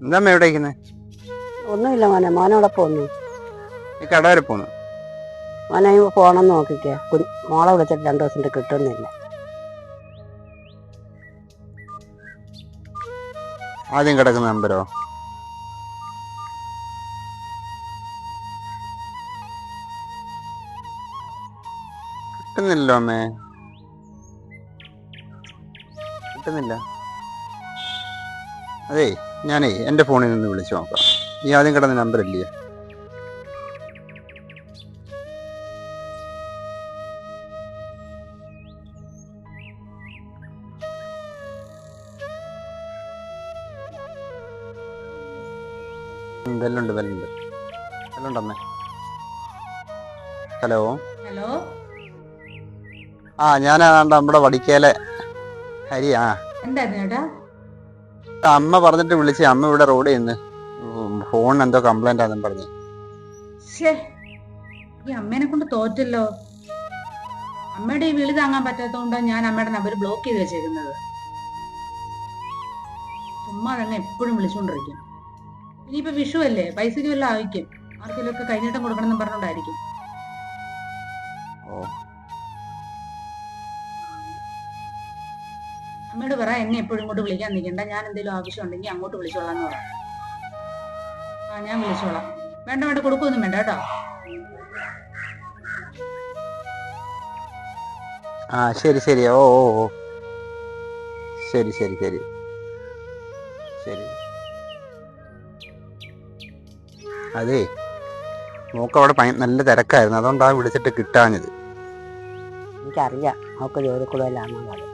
എന്താ എവിടെ ഇരിക്കുന്നത് ഒന്നുമില്ല മോനെ മോനോടെ പോന്നു. ഈ കട വരെ പോന്നു? മോനെ പോണം നോക്കിക്കേ. മോളെ വിളിച്ചിട്ട് രണ്ടു ദിവസം കിട്ടുന്നില്ല. ആദ്യം കിടക്കുന്ന നമ്പരോ? കിട്ടുന്നില്ലല്ലോ അമ്മേ. കിട്ടുന്നില്ല. അതേ ഞാനേ എന്റെ ഫോണിൽ നിന്ന് വിളിച്ചു നോക്കാം. ഈ ആദ്യം കിടന്ന നമ്പർ ഇല്ലേ ബെല്ലുണ്ട് ബെല്ലുണ്ട്. ബെല്ലുണ്ട് അമ്മേ ഹലോ? ഹലോ? ആ ഞാനാണ്ട് നമ്മുടെ വടിക്കേലെ ഹരി ആ. എന്തായിരുന്നു ചേട്ടാ അമ്മ പറഞ്ഞിട്ട് വിളിച്ചേ അമ്മ ഇവിടെ റോഡിൽ നിന്ന് ഫോൺ എന്തോ കംപ്ലൈന്റ് ആണെന്ന് പറഞ്ഞു. ഈ അമ്മേനെ കൊണ്ട് തോറ്റല്ലോ. അമ്മയുടെ ഈ വിളി താങ്ങാൻ പറ്റാത്തതുകൊണ്ടാണ് ഞാൻ അമ്മയുടെ നമ്പർ ബ്ലോക്ക് ചെയ്ത് വെച്ചേക്കുന്നത്. ചുമ്മാ തന്നെ എപ്പോഴും വിളിച്ചുകൊണ്ടിരിക്കും ഇനിയിപ്പോ വിഷു അല്ലേ പൈസയ്ക്ക് വല്ല ആവശ്യം ആർക്കെങ്കിലും ഒക്കെ കൈനീട്ടം കൊടുക്കണം എന്ന് പറഞ്ഞോണ്ടായിരിക്കും അമ്മയോട് പറ എന്നെ എപ്പോഴും ഇങ്ങോട്ട് വിളിക്കാൻ നിൽക്കണ്ട. ഞാൻ എന്തെങ്കിലും ആവശ്യം ഉണ്ടെങ്കിൽ അങ്ങോട്ട് വിളിച്ചോളാം എന്ന് പറയാം ആ ഞാൻ വിളിച്ചോളാം. വേണ്ട വേണ്ട കൊടുക്കൊന്നും വേണ്ട കേട്ടോ. ആ ശരി ശരി. ഓ ഓ ഓ. ശരി ശരി ശരി. ശരി. അതേ മോക്ക് അവിടെ നല്ല തിരക്കായിരുന്നു. അതുകൊണ്ടാണ് വിളിച്ചിട്ട് കിട്ടാഞ്ഞത്. എനിക്കറിയാം. അവൾക്ക് ജോലി കൂടുതലാണെന്നുള്ളത്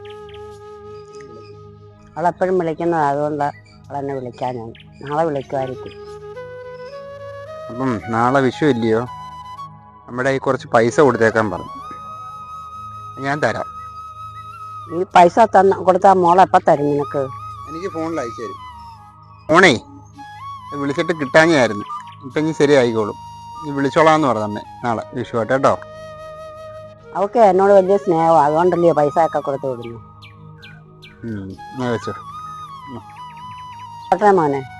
അവളെപ്പോഴും വിളിക്കുന്നത് അതുകൊണ്ട് അവളെന്നെ വിളിക്കാൻ ഞാൻ നാളെ വിളിക്കുമായിരിക്കും. അപ്പം നാളെ വിഷു ഇല്ലയോ നമ്മുടെ ഈ കുറച്ച് പൈസ കൊടുത്തേക്കാൻ പറഞ്ഞു. ഞാൻ തരാം. ഈ പൈസ തന്ന കൊടുത്താൽ മോളെ എപ്പം തരും നിനക്ക്? എനിക്ക് ഫോണിൽ അയച്ചു തരും ഫോണേ വിളിച്ചിട്ട് കിട്ടാഞ്ഞായിരുന്നു. ഇപ്പം ഇനി ശരിയായിക്കോളും. നീ വിളിച്ചോളാന്ന് പറഞ്ഞമ്മേ നാളെ വിഷു ആട്ടെ കേട്ടോ. അവൾക്ക് എന്നോട് വലിയ സ്നേഹമാണ് അതുകൊണ്ടല്ലേ പൈസ ഒക്കെ കൊടുത്തു വിടുന്നു വെച്ചോ. മോനെ.